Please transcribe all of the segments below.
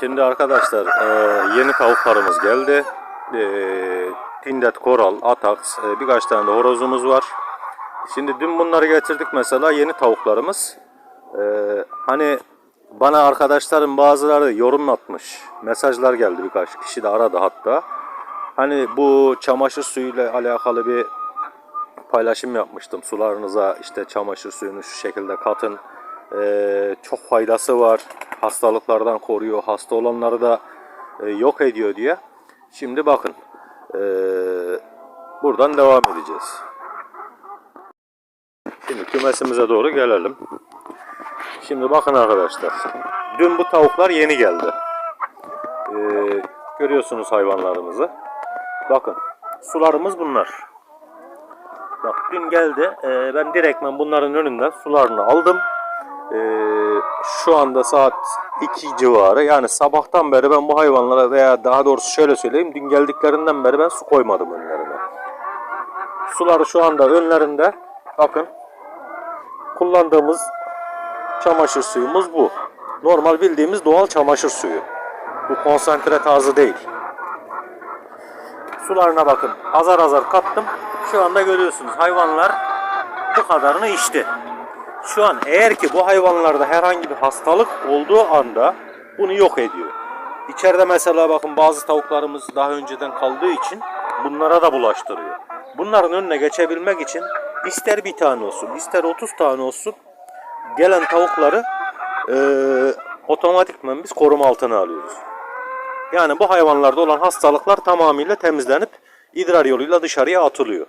Şimdi arkadaşlar e, yeni tavuklarımız geldi. E, Tindet, Koral, Atax e, birkaç tane de horozumuz var. Şimdi dün bunları getirdik mesela yeni tavuklarımız. E, hani bana arkadaşlarım bazıları yorum atmış. Mesajlar geldi birkaç kişi de aradı hatta. Hani bu çamaşır suyuyla alakalı bir paylaşım yapmıştım. Sularınıza işte çamaşır suyunu şu şekilde katın. Ee, çok faydası var. Hastalıklardan koruyor. Hasta olanları da e, yok ediyor diye. Şimdi bakın. Ee, buradan devam edeceğiz. Şimdi kümesimize doğru gelelim. Şimdi bakın arkadaşlar. Dün bu tavuklar yeni geldi. Ee, görüyorsunuz hayvanlarımızı. Bakın. Sularımız bunlar. Bak dün geldi. Ee, ben direktmen bunların önünden sularını aldım. Ee, şu anda saat 2 civarı. Yani sabahtan beri ben bu hayvanlara veya daha doğrusu şöyle söyleyeyim. Dün geldiklerinden beri ben su koymadım önlerine. Suları şu anda önlerinde. Bakın. Kullandığımız çamaşır suyumuz bu. Normal bildiğimiz doğal çamaşır suyu. Bu konsantre tarzı değil. Sularına bakın. Azar azar kattım. Şu anda görüyorsunuz hayvanlar bu kadarını içti. Şu an eğer ki bu hayvanlarda herhangi bir hastalık olduğu anda bunu yok ediyor. İçeride mesela bakın bazı tavuklarımız daha önceden kaldığı için bunlara da bulaştırıyor. Bunların önüne geçebilmek için ister bir tane olsun ister 30 tane olsun gelen tavukları eee otomatikman biz koruma altına alıyoruz. Yani bu hayvanlarda olan hastalıklar tamamıyla temizlenip idrar yoluyla dışarıya atılıyor.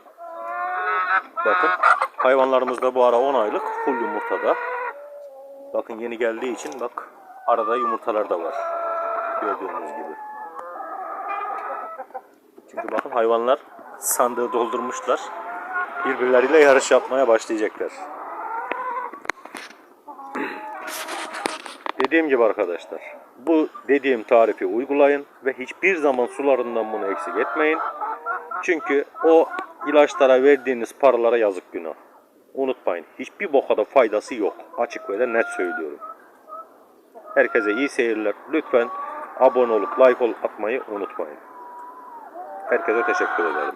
Bakın hayvanlarımız da bu ara 10 aylık full yumurtada. Bakın yeni geldiği için bak arada yumurtalar da var. Gördüğünüz gibi. Çünkü bakın hayvanlar sandığı doldurmuşlar. Birbirleriyle yarış yapmaya başlayacaklar. Dediğim gibi arkadaşlar, bu dediğim tarifi uygulayın ve hiçbir zaman sularından bunu eksik etmeyin. Çünkü o ilaçlara verdiğiniz paralara yazık günah. Unutmayın, hiçbir boka da faydası yok. Açık ve de net söylüyorum. Herkese iyi seyirler. Lütfen abone olup like ol atmayı unutmayın. Herkese teşekkür ederim.